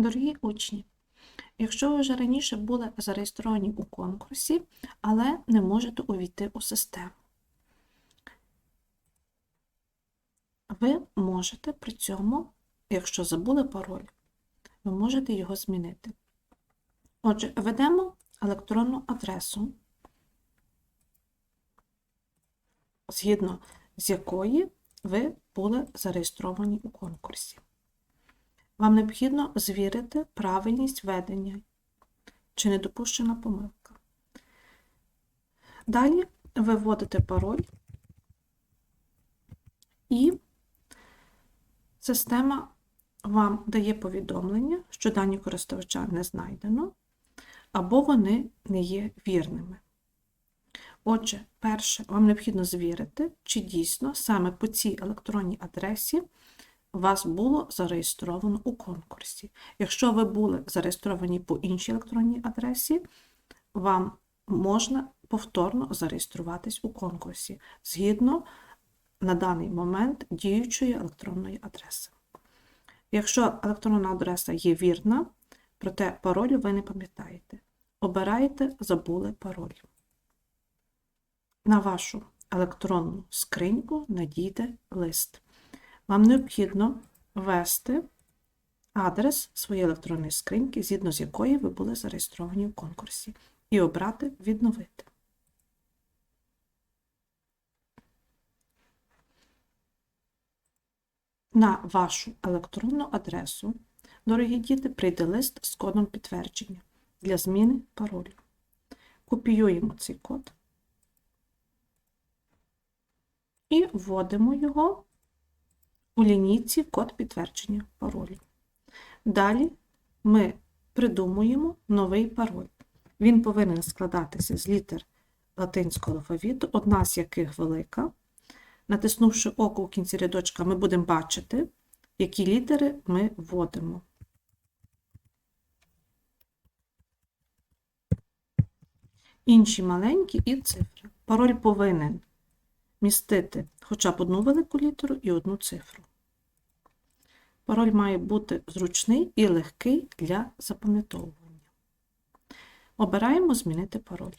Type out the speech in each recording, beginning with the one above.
Дорогі учні, якщо ви вже раніше були зареєстровані у конкурсі, але не можете увійти у систему, ви можете при цьому, якщо забули пароль, ви можете його змінити. Отже, введемо електронну адресу, згідно з якої ви були зареєстровані у конкурсі. Вам необхідно звірити правильність ведення, чи не допущена помилка. Далі ви вводите пароль, і система вам дає повідомлення, що дані користувача не знайдено, або вони не є вірними. Отже, перше, вам необхідно звірити, чи дійсно саме по цій електронній адресі вас було зареєстровано у конкурсі. Якщо ви були зареєстровані по іншій електронній адресі, вам можна повторно зареєструватись у конкурсі згідно на даний момент діючої електронної адреси. Якщо електронна адреса є вірна, проте пароль ви не пам'ятаєте. Обираєте Забули пароль. На вашу електронну скриньку надійде лист. Вам необхідно ввести адрес своєї електронної скриньки, згідно з якої ви були зареєстровані в конкурсі, і обрати Відновити. На вашу електронну адресу, дорогі діти, прийде лист з кодом підтвердження для зміни паролю. Копіюємо цей код і вводимо його у лінійці код підтвердження паролю. Далі ми придумуємо новий пароль. Він повинен складатися з літер латинського алфавіту, одна з яких велика. Натиснувши око у кінці рядочка, ми будемо бачити, які літери ми вводимо. Інші маленькі і цифри. Пароль повинен містити хоча б одну велику літеру і одну цифру. Пароль має бути зручний і легкий для запам'ятовування. Обираємо Змінити пароль.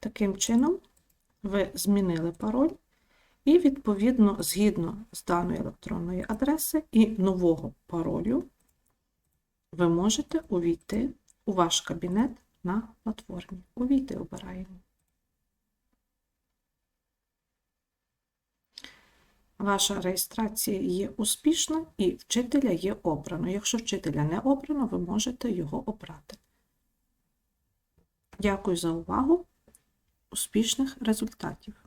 Таким чином, ви змінили пароль, і, відповідно, згідно з даної електронної адреси і нового паролю, ви можете увійти у ваш кабінет на платформі. Увійти обираємо. Ваша реєстрація є успішна і вчителя є обрано. Якщо вчителя не обрано, ви можете його обрати. Дякую за увагу! Успішних результатів!